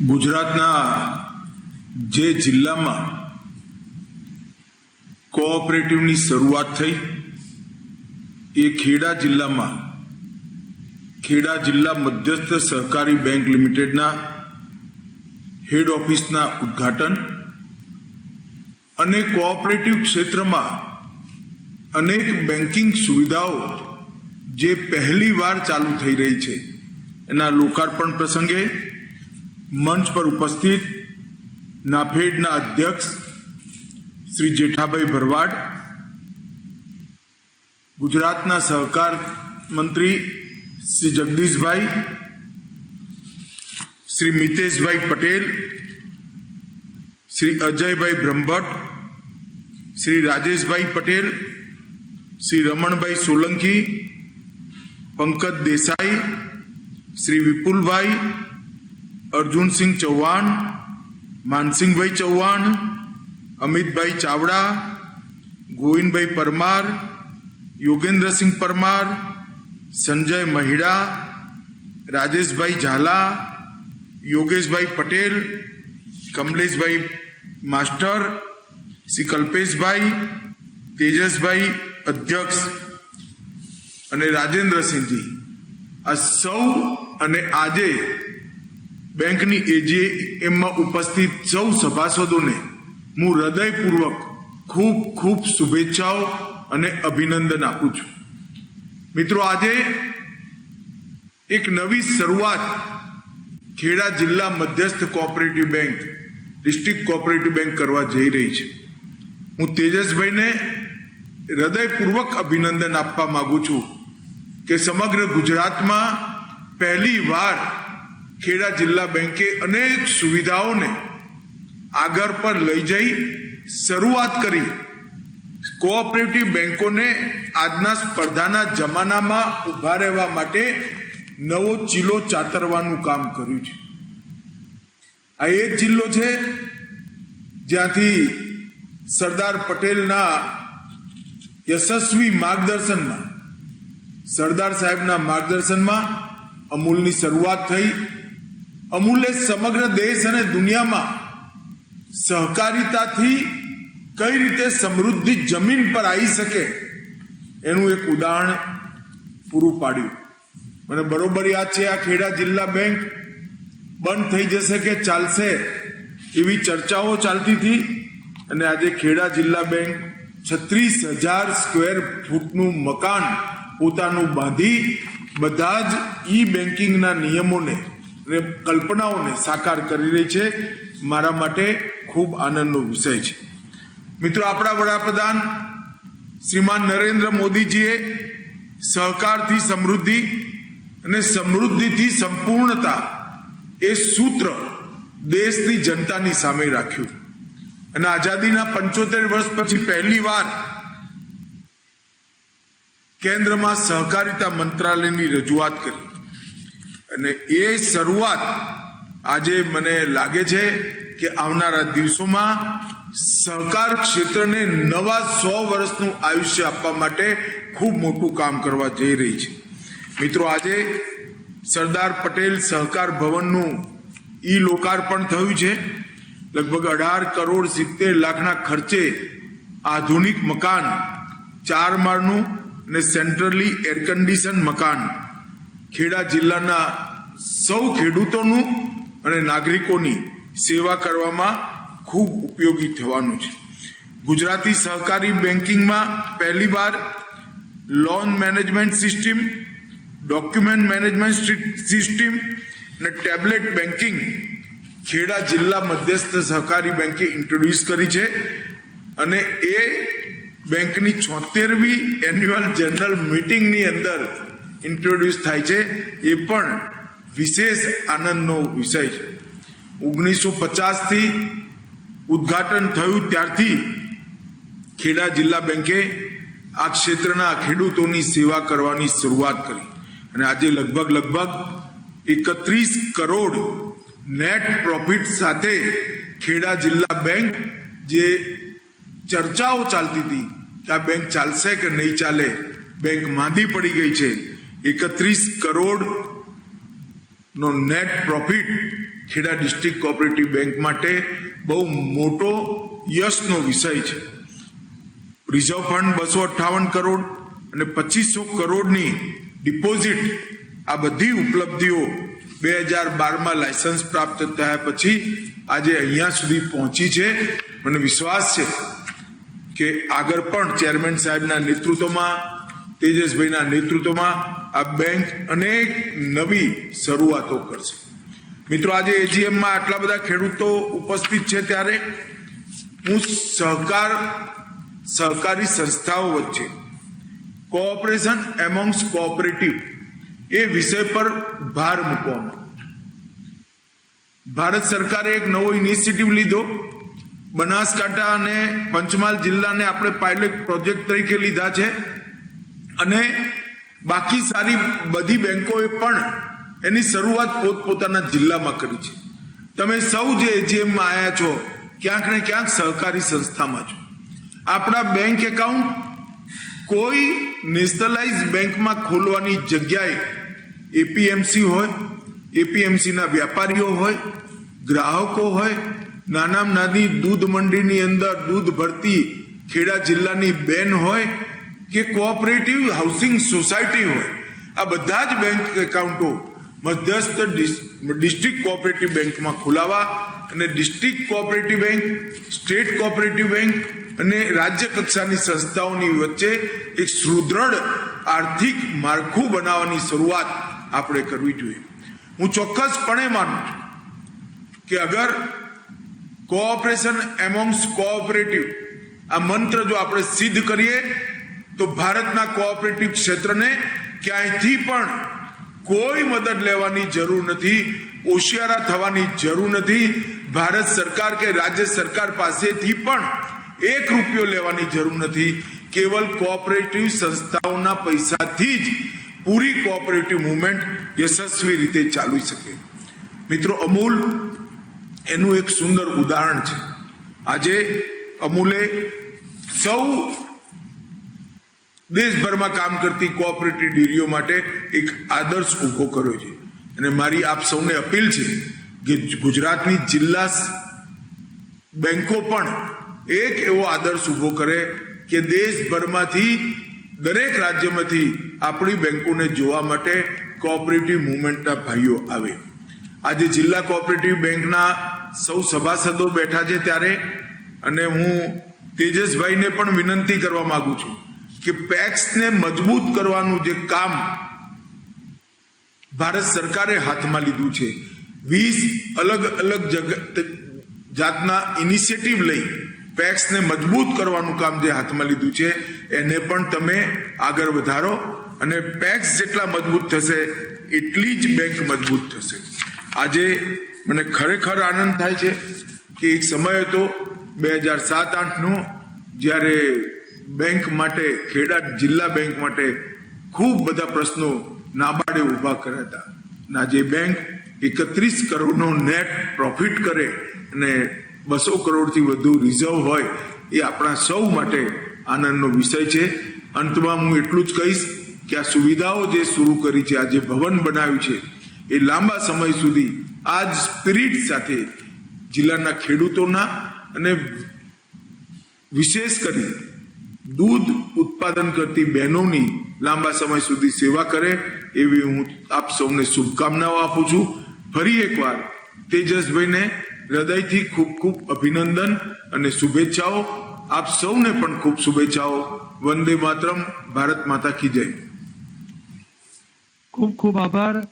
ગુજરાતના જે જિલ્લામાં કોઓપરેટિવની શરૂઆત થઈ, એ ખેડા જિલ્લામાં, ખેડા જિલ્લા મધ્યસ્થ સહકારી બેંક લિમિટેડના હેડ ઓફિસના ઉદ્ઘાટન અને કોઓપરેટિવ ક્ષેત્રમાં અનેક બેન્કિંગ સુવિધાઓ જે પહેલીવાર ચાલુ થઈ રહી છે, એના લોકાર્પણ પ્રસંગે મંચ પર ઉપસ્થિત નાફેડના અધ્યક્ષ શ્રી જેઠાભાઈ ભરવાડ, ગુજરાતના સહકાર મંત્રી શ્રી જગદીશભાઈ, શ્રી મિતેશભાઈ પટેલ, શ્રી અજયભાઈ બ્રહ્મભટ્ટ, શ્રી રાજેશભાઈ પટેલ, શ્રી રમણભાઈ સોલંકી, પંકજ દેસાઈ, શ્રી વિપુલભાઈ અર્જુનસિંહ ચૌહાણ માનસિંહભાઈ ચૌહાણ, અમિતભાઈ ચાવડા, ગોવિંદભાઈ પરમાર યોગેન્દ્રસિંહ પરમાર, સંજય મહિડા, રાજેશભાઈ ઝાલા, યોગેશભાઈ પટેલ, કમલેશભાઈ માસ્ટર, શ્રી કલ્પેશભાઈ, તેજસભાઈ અધ્યક્ષ અને રાજેન્દ્રસિંહજી. આ સૌ અને આજે બેંકની એજીએમમાં ઉપસ્થિત સૌ સભાસદોને હું હૃદયપૂર્વક ખૂબ ખૂબ શુભેચ્છાઓ અને અભિનંદન આપું છું. મિત્રો, આજે એક નવી શરૂઆત ખેડા જિલ્લા મધ્યસ્થ cooperative bank, district cooperative bank કરવા જઈ રહી છે. હું તેજસભાઈને હૃદયપૂર્વક અભિનંદન આપવા માગું છું કે સમગ્ર ગુજરાતમાં પહેલી વાર ખેડા જિલ્લા બેંકે અનેક સુવિધાઓને આગળ પર લઈ જઈ શરૂઆત કરી. કોઓપરેટિવ બેંકોને આજના સ્પર્ધાના જમાનામાં ઊભા રહેવા માટે નવો ચીલો ચાતરવાનું કામ કર્યું છે. આ એ જિલ્લો છે જ્યાંથી સરદાર પટેલના યશસ્વી માર્ગદર્શનમાં, સરદાર સાહેબના માર્ગદર્શનમાં અમૂલની શરૂઆત થઈ. અમૂલે સમગ્ર દેશ અને દુનિયામાં સહકારિતાથી કઈ રીતે સમૃદ્ધિ જમીન પર આવી શકે એનું એક ઉદાહરણ પૂરું પાડ્યું. મને બરોબર યાદ છે આ ખેડા જિલ્લા બેંક બંધ થઈ જશે કે ચાલશે એવી ચર્ચાઓ ચાલતી હતી અને આજે ખેડા જિલ્લા બેંક છત્રીસ હજાર સ્ક્વેર ફૂટનું મકાન પોતાનું બાંધી બધા જ ઈ બેન્કિંગના નિયમોને કલ્પનાઓને સાકાર કરી રહી છે. મારા માટે ખૂબ આનંદનો વિષય છે. મિત્રો, આપણા વડાપ્રધાન શ્રીમાન નરેન્દ્ર મોદીજીએ સહકારથી સમૃદ્ધિ અને સમૃદ્ધિથી સંપૂર્ણતા એ સૂત્ર દેશની જનતાની સામે રાખ્યું. અને આઝાદીના પંચોતેર વર્ષ પછી પહેલી વાર કેન્દ્રમાં સહકારિતા મંત્રાલયની રજૂઆત કરી. અને એ શરૂઆત આજે મને લાગે છે કે આવનારા દિવસોમાં સહકાર ક્ષેત્રને નવા સો વર્ષનું આયુષ્ય આપવા માટે ખૂબ મોટું કામ કરવા જઈ રહી છે. મિત્રો, આજે સરદાર પટેલ સહકાર ભવનનું ઈ લોકાર્પણ થયું છે. લગભગ અઢાર કરોડ સિત્તેર લાખના ખર્ચે આધુનિક મકાન, ચાર માળનું અને સેન્ટ્રલી એર કન્ડિશન મકાન ખેડા જિલ્લાના સૌ ખેડૂતોનું અને નાગરિકોની સેવા કરવામાં ખૂબ ઉપયોગી થવાનું છે. ગુજરાતી સહકારી બેન્કિંગમાં પહેલીવાર loan management system, document management system અને ટેબ્લેટ બેન્કિંગ ખેડા જિલ્લા મધ્યસ્થ સહકારી બેંકે ઇન્ટ્રોડ્યુસ કરી છે અને એ બેંકની છોતેરમી એન્યુઅલ જનરલ મીટિંગની અંદર ઇન્ટ્રોડ્યુસ થાય છે. એ પણ વિશેષ આનંદનો વિષય છે. ઓગણીસો પચાસથી ઉદ્ઘાટન થયું ત્યારથી ખેડા જિલ્લા બેંકે આ ક્ષેત્રના ખેડૂતોની સેવા કરવાની શરૂઆત કરી. અને આજે લગભગ લગભગ એકત્રીસ કરોડ નેટ પ્રોફિટ સાથે ખેડા જિલ્લા બેંક જે ચર્ચાઓ ચાલતી હતી કે આ બેંક ચાલશે કે નહીં ચાલે, બેંક માંદી પડી ગઈ છે. એકત્રીસ કરોડ નો net profit Kheda district cooperative bank માટે બહુ મોટો યશનો વિષય છે. રિઝર્વ ફંડ બસો અઠ્ઠાવન કરોડ અને પચીસો કરોડની ડિપોઝિટ આ બધી ઉપલબ્ધિઓ બે હજાર બારમાં લાયસન્સ પ્રાપ્ત થયા પછી આજે અહીંયા સુધી પહોંચી છે. મને વિશ્વાસ છે કે આગળ પણ ચેરમેન સાહેબના નેતૃત્વમાં તેજસભાઈના નેતૃત્વમાં આ બેંક અનેક નવી શરૂઆતો કરશે. મિત્રો, આજે એજીએમમાં આટલા બધા ખેડૂતો ઉપસ્થિત છે ત્યારે હું સહકાર, સહકારી સંસ્થાઓ વચ્ચે, કોઓપરેશન એમોંગ્સ કોઓપરેટિવ એ વિષય પર ભાર મૂકવામાં ભારત સરકારે એક નવો ઇનિશિયેટિવ લીધો. બનાસકાંઠા અને પંચમહાલ જિલ્લાને આપણે પાયલોટ પ્રોજેક્ટ તરીકે લીધા છે. અને બાકી સારી બધી બેંકોએ પણ એની શરૂઆત પોતપોતાના જિલ્લામાં કરી છે. તમે સૌ જે એજીએમમાં આવ્યા છો, ક્યાંક ને ક્યાંક સહકારી સંસ્થામાં છો. આપણા બેંક એકાઉન્ટ કોઈ નેશનલાઇઝ બેંકમાં ખોલવાની જગ્યાએ એપીએમસી હોય, એપીએમસીના વ્યાપારીઓ હોય, ગ્રાહકો હોય, નાનામાં નાની દૂધ મંડીની અંદર દૂધ ભરતી ખેડા જિલ્લાની બેન હોય કે કોઓપરેટિવ હાઉસિંગ સોસાયટી હોય. આ બધા જ બેંક એકાઉન્ટો મધ્યસ્થ ડિસ- ડિસ્ટ્રિક્ટ કોઓપરેટિવ બેંકમાં ખોલાવા અને district cooperative bank state cooperative bank અને રાજ્ય કક્ષાની સંસ્થાઓની વચ્ચે એક સુદૃઢ આર્થિક માળખું બનાવવાની શરૂઆત આપણે કરવી જોઈએ. હું ચોક્કસપણે માનું છું કે અગર કોઓપરેશન એમોંગ્સ કોઓપરેટિવ આ મંત્ર જો આપણે સિદ્ધ કરીએ તો ભારતના કોઓપરેટિવ ક્ષેત્રને ક્યાંયથી પણ કોઈ મદદ લેવાની જરૂર નથી હોશિયારા થવાની જરૂર નથી, ભારત સરકાર કે રાજ્ય સરકાર પાસેથી પણ એક રૂપિયો લેવાની જરૂર નથી. કેવલ કોઓપરેટિવ સંસ્થાઓના પૈસાથી જ પૂરી કોઓપરેટિવ મુવમેન્ટ યશસ્વી રીતે ચાલી શકે. મિત્રો, અમૂલ એનું એક સુંદર ઉદાહરણ છે. આજે અમૂલે સૌ દેશભરમાં કામ કરતી કોઓપરેટિવ ડેરીઓ માટે એક આદર્શ ઊભો કર્યો છે. અને મારી આપ સૌને અપીલ છે કે ગુજરાતની જિલ્લા બેન્કો પણ એક એવો આદર્શ ઊભો કરે કે દેશભરમાંથી દરેક રાજ્યમાંથી આપણી બેંકોને જોવા માટે કોઓપરેટિવ મુવમેન્ટના ભાઈઓ આવે. આજે જિલ્લા કોઓપરેટિવ બેંકના સૌ સભાસદો બેઠા છે ત્યારે અને હું તેજસભાઈને પણ વિનંતી કરવા માગું છું. કે પેક્સને મજબૂત કરવાનું જે કામ ભારત સરકારે હાથમાં લીધું છે. વીસ અલગ અલગ જગ જાતના ઇનિશિયેટિવ લઈ પેક્સને મજબૂત કરવાનું કામ જે હાથમાં લીધું છે, એને પણ તમે આગળ વધારો અને પેક્સ જેટલા મજબૂત થશે, એટલી જ બેંક મજબૂત થશે. આજે મને ખરેખર આનંદ થાય છે કે એક સમય હતો, બે હજાર સાત આઠનો, જ્યારે બેંક માટે, ખેડા જિલ્લા બેંક માટે ખૂબ બધા પ્રશ્નો નાબાર્ડે ઊભા કર્યા હતા. ના જે બેંક એકત્રીસ કરોડનો નેટ પ્રોફિટ કરે અને બસો કરોડથી વધુ રિઝર્વ હોય, એ આપણા સૌ માટે આનંદનો વિષય છે. અંતમાં હું એટલું જ કહીશ કે આ સુવિધાઓ જે શરૂ કરી છે, આ જે ભવન બનાવ્યું છે, એ લાંબા સમય સુધી આ જ સ્પિરિટ સાથે જિલ્લાના ખેડૂતોના અને વિશેષ કરી દૂધ ઉત્પાદન કરતી બહેનોની લાંબા સમય સુધી સેવા કરે, એવી હું આપ સૌને શુભકામનાઓ આપું છું. ફરી એકવાર તેજસભાઈને હૃદયથી ખૂબ ખૂબ અભિનંદન અને શુભેચ્છાઓ. આપ સૌને પણ ખૂબ શુભેચ્છાઓ. વંદે માતરમ, ભારત માતા કી જય. ખૂબ ખૂબ આભાર.